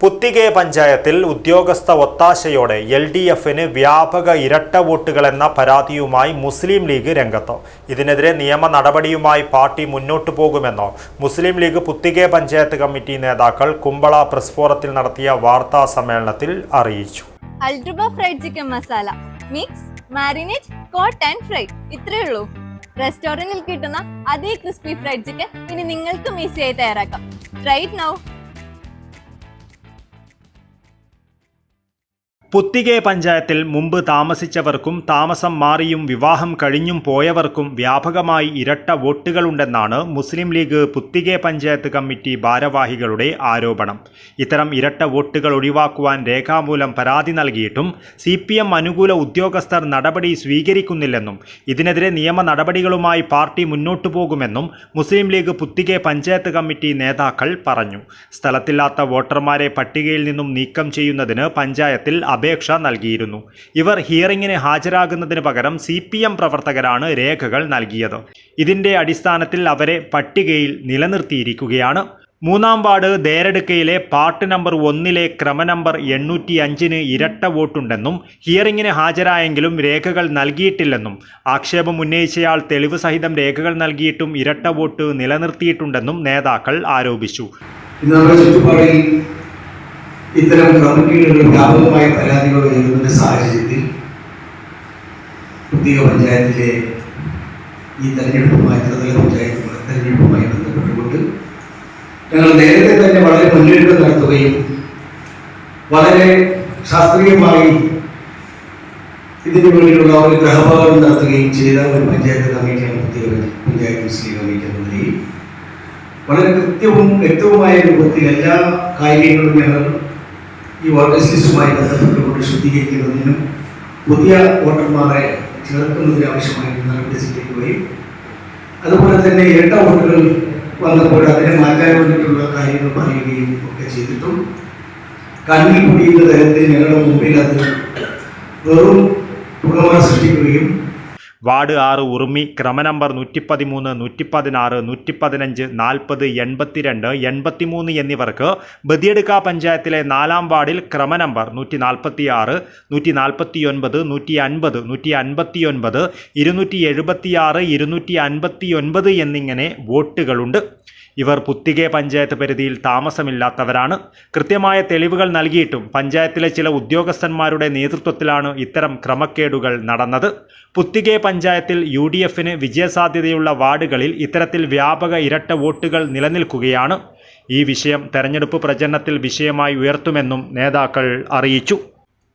പുത്തികെ പഞ്ചായത്തിൽ ഉദ്യോഗസ്ഥ ഒത്താശയോടെ L D എഫിന് വ്യാപക ഇരട്ട വോട്ടുകളെന്ന പരാതിയുമായി മുസ്ലിം ലീഗ് രംഗത്ത്. ഇതിനെതിരെ നിയമ നടപടിയുമായി പാർട്ടി മുന്നോട്ടു പോകുമെന്ന്. മുസ്ലിം ലീഗ് പുത്തികെ പഞ്ചായത്ത് കമ്മിറ്റി നേതാക്കൾ കുമ്പള പ്രസ് ഫോറത്തിൽ നടത്തിയ വാർത്താ സമ്മേളനത്തിൽ അറിയിച്ചു. അൽഡ്രുബ fried chicken masala mix marinate coat and fry ഇത്രയേ ഉള്ളൂ. റെസ്റ്റോറന്റിൽ കിട്ടുന്ന അതേ ക്രിസ്പി ഫ്രൈഡ് ചിക്കൻ ഇനി നിങ്ങൾക്കും ഈസിയായി തയ്യാറാക്കാം. റൈറ്റ് നൗ പുത്തികെ പഞ്ചായത്തിൽ മുമ്പ് താമസിച്ചവർക്കും താമസം മാറിയും വിവാഹം കഴിഞ്ഞും പോയവർക്കും വ്യാപകമായി ഇരട്ട വോട്ടുകളുണ്ടെന്നാണ് മുസ്ലിം ലീഗ് പുത്തികെ പഞ്ചായത്ത് കമ്മിറ്റി ഭാരവാഹികളുടെ ആരോപണം. ഇത്തരം ഇരട്ട വോട്ടുകൾ ഒഴിവാക്കുവാൻ രേഖാമൂലം പരാതി നൽകിയിട്ടും സി അനുകൂല ഉദ്യോഗസ്ഥർ നടപടി സ്വീകരിക്കുന്നില്ലെന്നും ഇതിനെതിരെ നിയമ നടപടികളുമായി പാർട്ടി മുന്നോട്ടു പോകുമെന്നും മുസ്ലിം ലീഗ് പുത്തികെ പഞ്ചായത്ത് കമ്മിറ്റി നേതാക്കൾ പറഞ്ഞു. സ്ഥലത്തില്ലാത്ത വോട്ടർമാരെ പട്ടികയിൽ നിന്നും നീക്കം ചെയ്യുന്നതിന് പഞ്ചായത്തിൽ അപേക്ഷ നൽകിയിരുന്നു. ഇവർ ഹിയറിംഗിന് ഹാജരാകുന്നതിന് പകരം സി പ്രവർത്തകരാണ് രേഖകൾ നൽകിയത്. ഇതിന്റെ അടിസ്ഥാനത്തിൽ അവരെ പട്ടികയിൽ നിലനിർത്തിയിരിക്കുകയാണ്. മൂന്നാം വാർഡ് ദേരടുക്കയിലെ പാർട്ട് നമ്പർ ഒന്നിലെ ക്രമ നമ്പർ എണ്ണൂറ്റി അഞ്ചിന് ഇരട്ട വോട്ടുണ്ടെന്നും ഹിയറിംഗിന് ഹാജരായെങ്കിലും രേഖകൾ നൽകിയിട്ടില്ലെന്നും ആക്ഷേപം ഉന്നയിച്ചയാൾ തെളിവ് സഹിതം രേഖകൾ നൽകിയിട്ടും ഇരട്ട വോട്ട് നിലനിർത്തിയിട്ടുണ്ടെന്നും നേതാക്കൾ ആരോപിച്ചു. ഇത്തരം കമ്മിറ്റികളുടെ വ്യാപകമായ പരാതികൾ ഉയരുന്ന സാഹചര്യത്തിൽ പ്രത്യേക പഞ്ചായത്തിലെ ഈ തെരഞ്ഞെടുപ്പുമായി ത്രിതല പഞ്ചായത്തുമായി തെരഞ്ഞെടുപ്പുമായി ബന്ധപ്പെട്ടുകൊണ്ട് ഞങ്ങൾ നേരത്തെ തന്നെ വളരെ മുന്നേറ്റം നടത്തുകയും വളരെ ശാസ്ത്രീയമായി ഇതിനു വേണ്ടിയുള്ള ഒരു ഗ്രഹഭാഗം നടത്തുകയും ചെയ്ത ഒരു പഞ്ചായത്ത് കമ്മിറ്റിയാണ് പ്രത്യേക പഞ്ചായത്ത് മുസ്ലിം കമ്മിറ്റി എന്ന നിലയിൽ. വളരെ കൃത്യവും വ്യക്തവുമായ രൂപത്തിൽ എല്ലാ കാര്യങ്ങളും ഞങ്ങൾ ഈ വോട്ടർ ലിസ്റ്റുമായി ബന്ധപ്പെട്ടുകൊണ്ട് ശുദ്ധീകരിക്കുന്നതിനും പുതിയ വോട്ടർമാരെ ചേർക്കുന്നതിന് ആവശ്യമായിട്ട് നടപടി സ്വീകരിക്കുകയും അതുപോലെ തന്നെ ഇരട്ട വോട്ടുകൾ വന്നപ്പോൾ അതിനെ മാറ്റാൻ വേണ്ടിയിട്ടുള്ള കാര്യങ്ങൾ പറയുകയും ഒക്കെ ചെയ്തിട്ടും കണ്ണിൽ പൊടിയുന്ന തരത്തിൽ ഞങ്ങളുടെ മുമ്പിൽ അത് വെറും പുകമറ സൃഷ്ടിക്കുകയും വാർഡ് ആറ് ഉറുമി ക്രമ നമ്പർ നൂറ്റി പതിമൂന്ന് നൂറ്റി പതിനാറ് നൂറ്റി പതിനഞ്ച് നാൽപ്പത് എൺപത്തിരണ്ട് എൺപത്തിമൂന്ന് എന്നിവർക്ക് ബദിയടുക്ക പഞ്ചായത്തിലെ നാലാം വാർഡിൽ ക്രമ നമ്പർ നൂറ്റി നാൽപ്പത്തി ആറ് നൂറ്റി നാൽപ്പത്തി ഒൻപത് നൂറ്റി അൻപത് നൂറ്റി അൻപത്തി ഒൻപത് ഇരുന്നൂറ്റി എഴുപത്തിയാറ് ഇരുന്നൂറ്റി അൻപത്തി ഒൻപത് എന്നിങ്ങനെ വോട്ടുകളുണ്ട്. ഇവർ പുത്തികെ പഞ്ചായത്ത് പരിധിയിൽ താമസമില്ലാത്തവരാണ്. കൃത്യമായ തെളിവുകൾ നൽകിയിട്ടും പഞ്ചായത്തിലെ ചില ഉദ്യോഗസ്ഥന്മാരുടെ നേതൃത്വത്തിലാണ് ഇത്തരം ക്രമക്കേടുകൾ നടന്നത്. പുത്തികെ പഞ്ചായത്തിൽ യു ഡി എഫിന് വിജയസാധ്യതയുള്ള വാർഡുകളിൽ ഇത്തരത്തിൽ വ്യാപക ഇരട്ട വോട്ടുകൾ നിലനിൽക്കുകയാണ്. ഈ വിഷയം തെരഞ്ഞെടുപ്പ് പ്രചരണത്തിൽ വിഷയമായി ഉയർത്തുമെന്നും നേതാക്കൾ അറിയിച്ചു.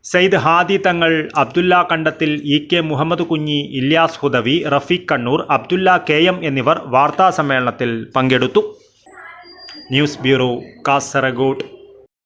Sayyid Hadi Thangal Abdulla Kandathil E K Muhammad Kunhi Ilyas Hudawi Rafeeq Kannur Abdulla K M എന്നിവർ വാർത്താ സമ്മേളനത്തിൽ പങ്കെടുത്തു. News bureau Kasaragod.